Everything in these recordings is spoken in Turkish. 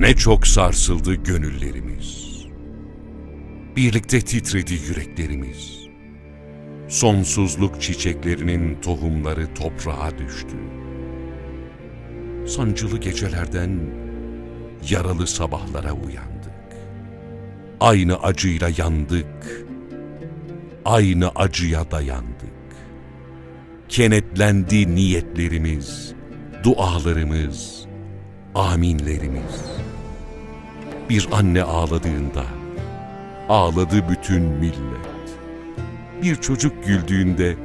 Ne çok sarsıldı gönüllerimiz. Birlikte titredi yüreklerimiz. Sonsuzluk çiçeklerinin tohumları toprağa düştü. Sancılı gecelerden yaralı sabahlara uyandık. Aynı acıyla yandık. Aynı acıya dayandık. Kenetlendi niyetlerimiz, dualarımız, aminlerimiz. Bir anne ağladığında ağladı bütün millet. Bir çocuk güldüğünde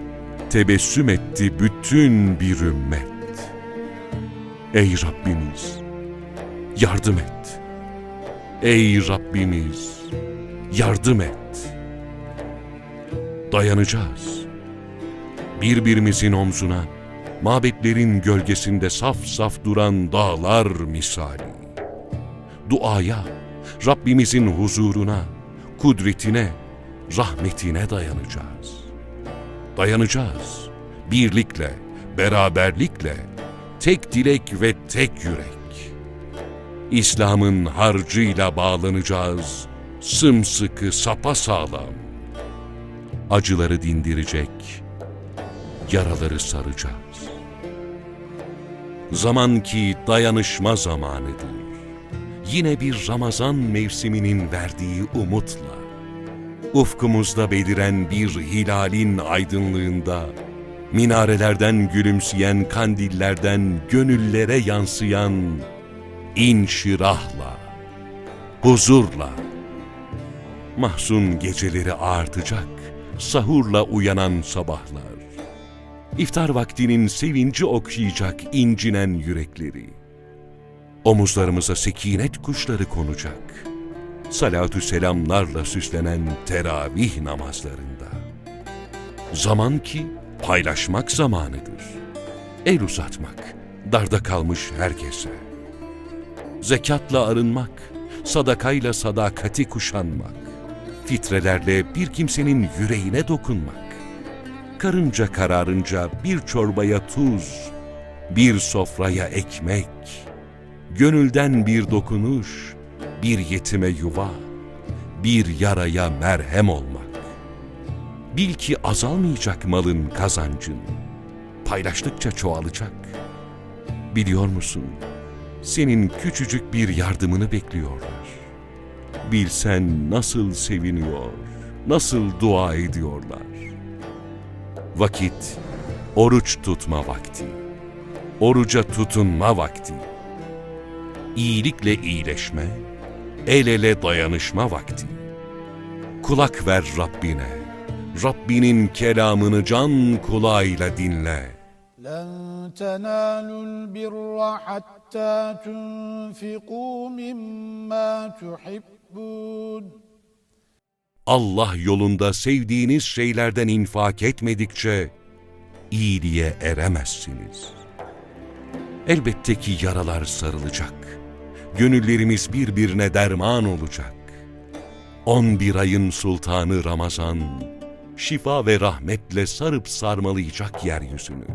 tebessüm etti bütün bir ümmet. Ey Rabbimiz yardım et. Ey Rabbimiz yardım et. Dayanacağız. Birbirimizin omzuna mabetlerin gölgesinde saf saf duran dağlar misali. Duaya, Rabbimizin huzuruna, kudretine, rahmetine dayanacağız. Dayanacağız. Birlikle, beraberlikle, tek dilek ve tek yürek. İslam'ın harcıyla bağlanacağız, sımsıkı sapasağlam. Acıları dindirecek, yaraları saracağız. Zaman ki dayanışma zamanıdır. Yine bir Ramazan mevsiminin verdiği umutla, ufkumuzda beliren bir hilalin aydınlığında, minarelerden gülümseyen kandillerden gönüllere yansıyan inşirahla, huzurla, mahzun geceleri artacak, sahurla uyanan sabahlar, İftar vaktinin sevinci okuyacak incinen yürekleri. Omuzlarımıza sekinet kuşları konacak. Salatü selamlarla süslenen teravih namazlarında. Zaman ki paylaşmak zamanıdır. El uzatmak, darda kalmış herkese. Zekatla arınmak, sadakayla sadakati kuşanmak. Fitrelerle bir kimsenin yüreğine dokunmak karınca kararınca bir çorbaya tuz, bir sofraya ekmek, gönülden bir dokunuş, bir yetime yuva, bir yaraya merhem olmak. Bil ki azalmayacak malın kazancın, paylaştıkça çoğalacak. Biliyor musun, senin küçücük bir yardımını bekliyorlar. Bilsen nasıl seviniyor, nasıl dua ediyorlar. Vakit, oruç tutma vakti. Oruca tutunma vakti İyilikle iyileşme, el ele dayanışma vakti. Kulak ver Rabbine. Rabbinin kelamını can kulağıyla dinle. لن تنالوا البر حتى تنفقوا مما تحبون Allah yolunda sevdiğiniz şeylerden infak etmedikçe iyiliğe eremezsiniz. Elbette ki yaralar sarılacak. Gönüllerimiz birbirine derman olacak. 11 ayın sultanı Ramazan, şifa ve rahmetle sarıp sarmalayacak yeryüzünü.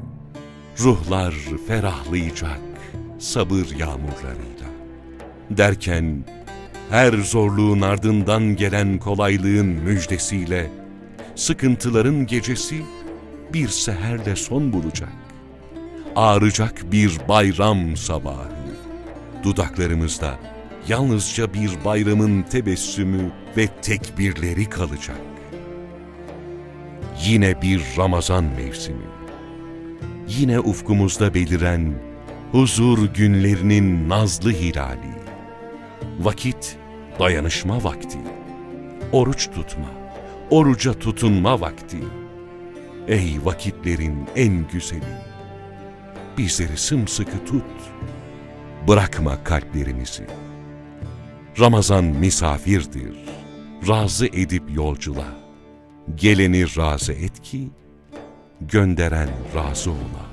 Ruhlar ferahlayacak sabır yağmurlarıyla. Derken her zorluğun ardından gelen kolaylığın müjdesiyle sıkıntıların gecesi bir seherle son bulacak. Ağrıcak bir bayram sabahı. Dudaklarımızda yalnızca bir bayramın tebessümü ve tekbirleri kalacak. Yine bir Ramazan mevsimi. Yine ufkumuzda beliren huzur günlerinin nazlı hilali. Vakit dayanışma vakti. Oruç tutma, oruca tutunma vakti. Ey vakitlerin en güzeli. Bizleri sımsıkı tut. Bırakma kalplerimizi. Ramazan misafirdir. Razı edip yolcula. Geleni razı et ki, gönderen razı ola.